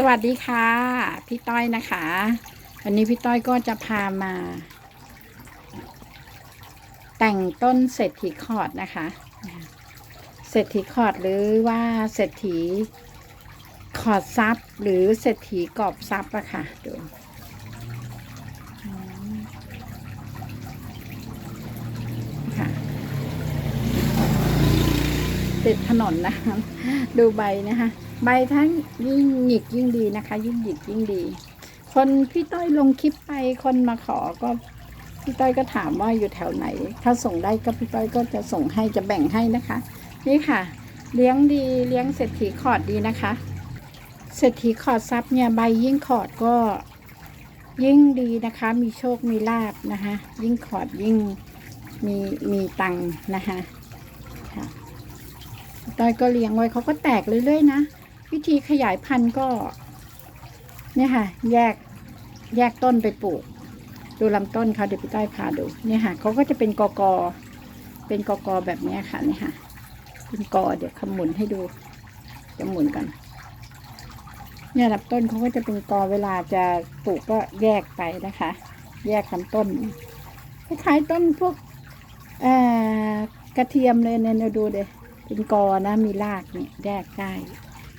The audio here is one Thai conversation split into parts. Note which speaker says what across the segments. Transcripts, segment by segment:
Speaker 1: สวัสดีค่ะ พี่ต้อยนะคะ วันนี้พี่ต้อยก็จะพามา แต่งต้นเศรษฐีคอร์ดนะคะ เศรษฐีคอร์ดหรือว่าเศรษฐีคอร์ดซับหรือเศรษฐีกรอบซับอะค่ะดูค่ะติดถนนนะคะดูใบนะคะ ใบทั้งยิ่งหยิกยิ่งดีนะคะ ยิ่งหยิกยิ่งดี คนพี่ต้อยลงคลิปไปคนมาขอก็พี่ต้อยก็ถามว่าอยู่แถวไหน ถ้าส่งได้ก็พี่ต้อยก็จะส่งให้จะแบ่งให้นะคะ นี่ค่ะ เลี้ยงดีเลี้ยงเศรษฐีขอดดีนะคะเศรษฐีขอดซับเนี่ยใบยิ่งขอดก็ยิ่งดีนะคะ มีโชคมีลาบนะคะ ยิ่งขอดยิ่งมีมีตังค์นะคะค่ะต้อยก็เลี้ยงไว้เขาก็แตกเรื่อยๆนะ วิธีขยายพันธุ์ก็ เนี่ยค่ะ แยกแยกต้นไปปลูก ดูลำต้นเขาเดี๋ยวพี่ต้อยพาดู เนี่ยค่ะเขาก็จะเป็นกอกอเป็นกอกอแบบนี้ค่ะเนี่ยค่ะ เป็นกอเดี๋ยวขมุนให้ดูจะหมุนกัน เนี่ยลำต้นเขาก็จะเป็นกอเวลาจะปลูกก็แยกไปนะคะ แยกลำต้นคล้ายต้นพวกกระเทียมเลยเนี่ยเนี่ยดูเดยเป็นกอนะมีรากเนี่ยแยกได้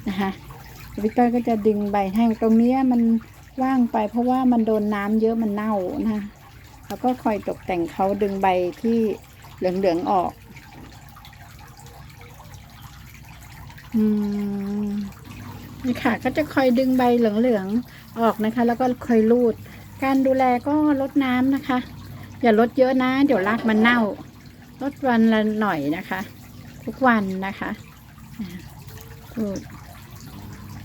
Speaker 1: นะคะวิกเตอร์ก็จะดึงใบแห้งตรงนี้มันว่างไป เพราะว่ามันโดนน้ำเยอะมันเน่านะแล้วก็คอยตกแต่งเขาดึงใบที่เหลืองๆออก อืมนี่ค่ะ ก็จะคอยดึงใบเหลืองๆออกนะคะ แล้วก็คอยรูด การดูแลก็ลดน้ำนะคะ อย่าลดเยอะนะ เดี๋ยวรากมันเน่า ลดวันละหน่อยนะคะ ทุกวันนะคะอ่าพูด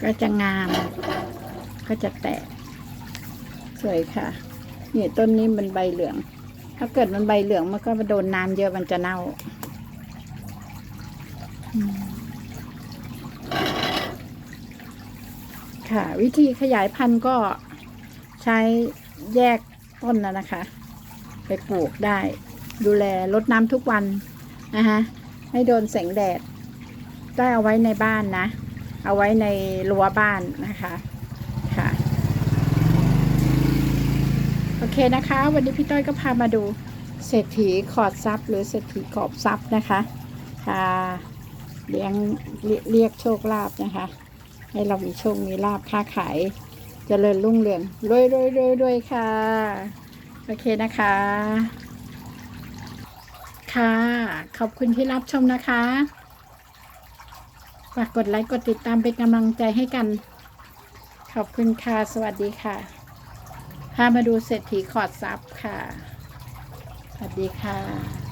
Speaker 1: ก็จะงาม ก็จะแตก สวยค่ะเนี่ยต้นนี้มันใบเหลือง ถ้าเกิดมันใบเหลืองมันก็โดนน้ำเยอะมันจะเน่าค่ะ วิธีขยายพันธุ์ก็ใช้แยกต้นนะนะคะ ไปปลูกได้ ดูแลรดน้ำทุกวันนะคะให้โดนแสงแดด ได้เอาไว้ในบ้านนะ เอาไว้ในรั้วบ้านนะคะค่ะโอเคนะคะ วันนี้พี่ต้อยก็พามาดูเศรษฐีขอดซับหรือเศรษฐีกอบซับนะคะค่ะเลี้ยงเรียกโชคลาภนะคะ ให้เรามีโชคมีลาภค้าขายเจริญรุ่งเรืองรวยรวยรวยรวยค่ะ โอเคนะคะ ค่ะ ขอบคุณที่รับชมนะคะ ฝากกดไลค์กดติดตามเป็นกำลังใจให้กัน ขอบคุณค่ะ สวัสดีค่ะ พามาดูเศรษฐีขอดซับค่ะ สวัสดีค่ะ